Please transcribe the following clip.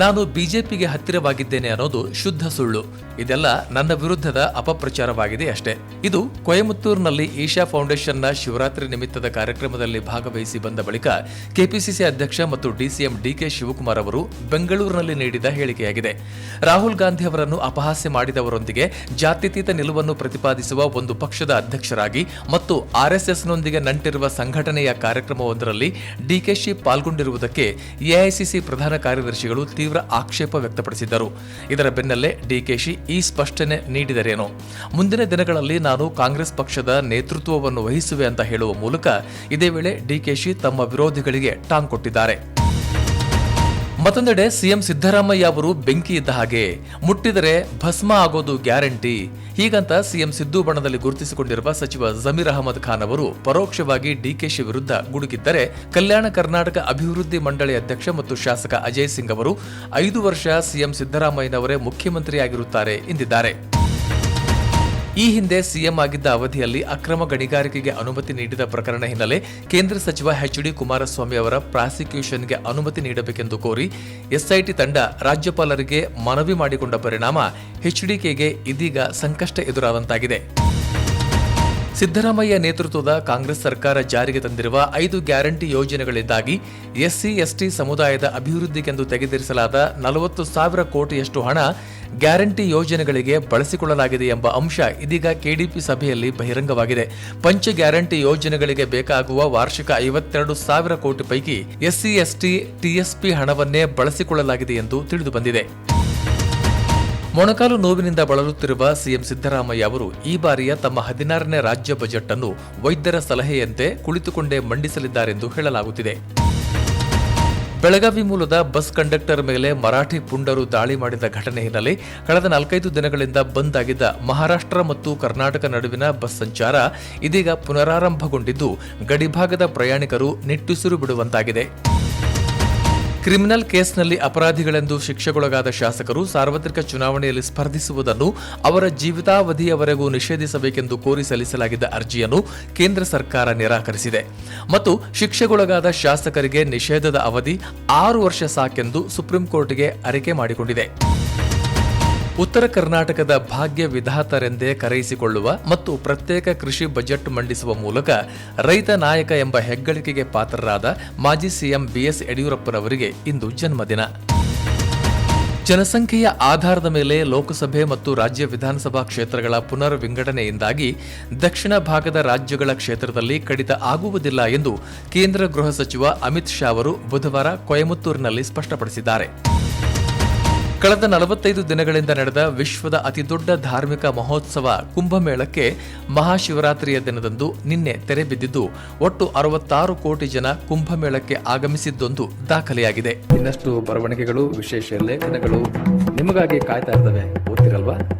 ನಾನು ಬಿಜೆಪಿಗೆ ಹತ್ತಿರವಾಗಿದ್ದೇನೆ ಅನ್ನೋದು ಶುದ್ಧ ಸುಳ್ಳು. ಇದೆಲ್ಲ ನನ್ನ ವಿರುದ್ಧದ ಅಪಪ್ರಚಾರವಾಗಿದೆ ಅಷ್ಟೇ. ಇದು ಕೊಯಮತ್ತೂರಿನಲ್ಲಿ ಈಶಾ ಫೌಂಡೇಶನ್ನ ಶಿವರಾತ್ರಿ ನಿಮಿತ್ತದ ಕಾರ್ಯಕ್ರಮದಲ್ಲಿ ಭಾಗವಹಿಸಿ ಬಂದ ಬಳಿಕ ಕೆಪಿಸಿಸಿ ಅಧ್ಯಕ್ಷ ಮತ್ತು ಡಿಸಿಎಂ ಡಿಕೆ ಶಿವಕುಮಾರ್ ಅವರು ಬೆಂಗಳೂರಿನಲ್ಲಿ ನೀಡಿದ ಹೇಳಿಕೆಯಾಗಿದೆ. ರಾಹುಲ್ ಗಾಂಧಿ ಅವರನ್ನು ಅಪಹಾಸ್ಯ ಮಾಡಿದವರೊಂದಿಗೆ ಜಾತ್ಯತೀತ ನಿಲುವನ್ನು ಪ್ರತಿಪಾದಿಸುವ ಒಂದು ಪಕ್ಷದ ಅಧ್ಯಕ್ಷರಾಗಿ ಮತ್ತು ಆರ್ಎಸ್ಎಸ್ನೊಂದಿಗೆ ನಂಟಿರುವ ಸಂಘಟನೆಯ ಕಾರ್ಯಕ್ರಮವೊಂದರಲ್ಲಿ ಡಿಕೆಶಿ ಪಾಲ್ಗೊಂಡಿರುವುದಕ್ಕೆ ಎಐಸಿಸಿ ಪ್ರಧಾನ ಕಾರ್ಯದರ್ಶಿಗಳು ತೀವ್ರ ಆಕ್ಷೇಪ ವ್ಯಕ್ತಪಡಿಸಿದ್ದರು. ಇದರ ಬೆನ್ನಲ್ಲೇ ಡಿಕೆಶಿ ಈ ಸ್ಪಷ್ಟನೆ ನೀಡಿದರೇನೋ? ಮುಂದಿನ ದಿನಗಳಲ್ಲಿ ನಾನು ಕಾಂಗ್ರೆಸ್ ಪಕ್ಷದ ನೇತೃತ್ವವನ್ನು ವಹಿಸುವೆ ಅಂತ ಹೇಳುವ ಮೂಲಕ ಇದೇ ವೇಳೆ ಡಿಕೆಶಿ ತಮ್ಮ ವಿರೋಧಿಗಳಿಗೆ ಟಾಂಗ್ ಕೊಟ್ಟಿದ್ದಾರೆ. ಮತ್ತೊಂದೆಡೆ ಸಿಎಂ ಸಿದ್ದರಾಮಯ್ಯ ಅವರು ಬೆಂಕಿ ಇದ್ದ ಹಾಗೆ ಮುಟ್ಟಿದರೆ ಭಸ್ಮ ಆಗೋದು ಗ್ಯಾರಂಟಿ. ಹೀಗಂತ ಸಿಎಂ ಸಿದ್ದು ಬಣದಲ್ಲಿ ಗುರುತಿಸಿಕೊಂಡಿರುವ ಸಚಿವ ಜಮೀರ್ ಅಹಮದ್ ಖಾನ್ ಅವರು ಪರೋಕ್ಷವಾಗಿ ಡಿಕೆಶಿ ವಿರುದ್ಧ ಗುಡುಗಿದ್ದರೆ ಕಲ್ಯಾಣ ಕರ್ನಾಟಕ ಅಭಿವೃದ್ಧಿ ಮಂಡಳಿ ಅಧ್ಯಕ್ಷ ಮತ್ತು ಶಾಸಕ ಅಜಯ್ ಸಿಂಗ್ ಅವರು ಐದು ವರ್ಷ ಸಿಎಂ ಸಿದ್ದರಾಮಯ್ಯನವರೇ ಮುಖ್ಯಮಂತ್ರಿಯಾಗಿರುತ್ತಾರೆ ಎಂದಿದ್ದಾರೆ. ಈ ಹಿಂದೆ ಸಿಎಂ ಆಗಿದ್ದ ಅವಧಿಯಲ್ಲಿ ಅಕ್ರಮ ಗಣಿಗಾರಿಕೆಗೆ ಅನುಮತಿ ನೀಡಿದ ಪ್ರಕರಣ ಹಿನ್ನೆಲೆ ಕೇಂದ್ರ ಸಚಿವ ಎಚ್ ಡಿ ಕುಮಾರಸ್ವಾಮಿ ಅವರ ಪ್ರಾಸಿಕ್ಯೂಷನ್ಗೆ ಅನುಮತಿ ನೀಡಬೇಕೆಂದು ಕೋರಿ ಎಸ್ಐಟಿ ತಂಡ ರಾಜ್ಯಪಾಲರಿಗೆ ಮನವಿ ಮಾಡಿಕೊಂಡ ಪರಿಣಾಮ ಎಚ್ಡಿಕೆಗೆ ಇದೀಗ ಸಂಕಷ್ಟ ಎದುರಾದಂತಾಗಿದೆ. ಸಿದ್ದರಾಮಯ್ಯ ನೇತೃತ್ವದ ಕಾಂಗ್ರೆಸ್ ಸರ್ಕಾರ ಜಾರಿಗೆ ತಂದಿರುವ ಐದು ಗ್ಯಾರಂಟಿ ಯೋಜನೆಗಳಿಂದಾಗಿ ಎಸ್ಸಿ, ಎಸ್ಟಿ ಸಮುದಾಯದ ಅಭಿವೃದ್ಧಿಗೆಂದು ತೆಗೆದಿರಿಸಲಾದ ನಲವತ್ತು ಸಾವಿರ ಕೋಟಿಯಷ್ಟು ಹಣ ಗ್ಯಾರಂಟಿ ಯೋಜನೆಗಳಿಗೆ ಬಳಸಿಕೊಳ್ಳಲಾಗಿದೆ ಎಂಬ ಅಂಶ ಇದೀಗ ಕೆಡಿಪಿ ಸಭೆಯಲ್ಲಿ ಬಹಿರಂಗವಾಗಿದೆ. ಪಂಚ ಗ್ಯಾರಂಟಿ ಯೋಜನೆಗಳಿಗೆ ಬೇಕಾಗುವ ವಾರ್ಷಿಕ ಐವತ್ತೆರಡು ಸಾವಿರ ಕೋಟಿ ಪೈಕಿ ಎಸ್ಸಿ, ಎಸ್ಟಿ, ಟಿಎಸ್ಪಿ ಹಣವನ್ನೇ ಬಳಸಿಕೊಳ್ಳಲಾಗಿದೆ ಎಂದು ತಿಳಿದುಬಂದಿದೆ. ಮೊಣಕಾಲು ನೋವಿನಿಂದ ಬಳಲುತ್ತಿರುವ ಸಿಎಂ ಸಿದ್ದರಾಮಯ್ಯ ಅವರು ಈ ಬಾರಿಯ ತಮ್ಮ ಹದಿನಾರನೇ ರಾಜ್ಯ ಬಜೆಟ್ ಅನ್ನು ವೈದ್ಯರ ಸಲಹೆಯಂತೆ ಕುಳಿತುಕೊಂಡೇ ಮಂಡಿಸಲಿದ್ದಾರೆಂದು ಹೇಳಲಾಗುತ್ತಿದೆ. ಬೆಳಗಾವಿ ಮೂಲದ ಬಸ್ ಕಂಡಕ್ಟರ್ ಮೇಲೆ ಮರಾಠಿ ಪುಂಡರು ದಾಳಿ ಮಾಡಿದ ಘಟನೆ ಹಿನ್ನೆಲೆ ಕಳೆದ ನಾಲ್ಕೈದು ದಿನಗಳಿಂದ ಬಂದ್ ಆಗಿದ್ದ ಮಹಾರಾಷ್ಟ್ರ ಮತ್ತು ಕರ್ನಾಟಕ ನಡುವಿನ ಬಸ್ ಸಂಚಾರ ಇದೀಗ ಪುನರಾರಂಭಗೊಂಡಿದ್ದು ಗಡಿಭಾಗದ ಪ್ರಯಾಣಿಕರು ನಿಟ್ಟುಸಿರು ಬಿಡುವಂತಾಗಿದೆ. ಕ್ರಿಮಿನಲ್ ಕೇಸ್ನಲ್ಲಿ ಅಪರಾಧಿಗಳೆಂದು ಶಿಕ್ಷೆಗೊಳಗಾದ ಶಾಸಕರು ಸಾರ್ವತ್ರಿಕ ಚುನಾವಣೆಯಲ್ಲಿ ಸ್ಪರ್ಧಿಸುವುದನ್ನು ಅವರ ಜೀವಿತಾವಧಿಯವರೆಗೂ ನಿಷೇಧಿಸಬೇಕೆಂದು ಕೋರಿ ಸಲ್ಲಿಸಲಾಗಿದ್ದ ಅರ್ಜಿಯನ್ನು ಕೇಂದ್ರ ಸರ್ಕಾರ ನಿರಾಕರಿಸಿದೆ. ಮತ್ತು ಶಿಕ್ಷೆಗೊಳಗಾದ ಶಾಸಕರಿಗೆ ನಿಷೇಧದ ಅವಧಿ ಆರು ವರ್ಷ ಸಾಕೆಂದು ಸುಪ್ರೀಂ ಕೋರ್ಟ್ಗೆ ಅರಿಕೆ ಮಾಡಿಕೊಂಡಿದೆ. ಉತ್ತರ ಕರ್ನಾಟಕದ ಭಾಗ್ಯ ವಿಧಾತರೆಂದೇ ಕರೆಯಿಸಿಕೊಳ್ಳುವ ಮತ್ತು ಪ್ರತ್ಯೇಕ ಕೃಷಿ ಬಜೆಟ್ ಮಂಡಿಸುವ ಮೂಲಕ ರೈತ ನಾಯಕ ಎಂಬ ಹೆಗ್ಗಳಿಕೆಗೆ ಪಾತ್ರರಾದ ಮಾಜಿ ಸಿಎಂ ಬಿಎಸ್ ಯಡಿಯೂರಪ್ಪನವರಿಗೆ ಇಂದು ಜನ್ಮದಿನ. ಜನಸಂಖ್ಯೆಯ ಆಧಾರದ ಮೇಲೆ ಲೋಕಸಭೆ ಮತ್ತು ರಾಜ್ಯ ವಿಧಾನಸಭಾ ಕ್ಷೇತ್ರಗಳ ಪುನರ್ ವಿಂಗಡಣೆಯಿಂದಾಗಿ ದಕ್ಷಿಣ ಭಾಗದ ರಾಜ್ಯಗಳ ಕ್ಷೇತ್ರದಲ್ಲಿ ಕಡಿತ ಆಗುವುದಿಲ್ಲ ಎಂದು ಕೇಂದ್ರ ಗೃಹ ಸಚಿವ ಅಮಿತ್ ಶಾ ಅವರು ಬುಧವಾರ ಕೊಯಮತ್ತೂರಿನಲ್ಲಿ ಸ್ಪಷ್ಟಪಡಿಸಿದ್ದಾರೆ. ಕಳೆದ ನಲವತ್ತೈದು ದಿನಗಳಿಂದ ನಡೆದ ವಿಶ್ವದ ಅತಿದೊಡ್ಡ ಧಾರ್ಮಿಕ ಮಹೋತ್ಸವ ಕುಂಭಮೇಳಕ್ಕೆ ಮಹಾಶಿವರಾತ್ರಿಯ ದಿನದಂದು ನಿನ್ನೆ ತೆರೆ ಬಿದ್ದಿದ್ದು, ಒಟ್ಟು ಅರವತ್ತಾರು ಕೋಟಿ ಜನ ಕುಂಭಮೇಳಕ್ಕೆ ಆಗಮಿಸಿದ್ದೊಂದು ದಾಖಲೆಯಾಗಿದೆ. ಇನ್ನಷ್ಟು ಬರವಣಿಗೆಗಳು, ವಿಶೇಷ ಲೇಖನಗಳು ನಿಮಗಾಗಿ ಕಾಯ್ತಾ ಇರ್ತವೆ. ಓದ್ತಿರಲ್ವಾ?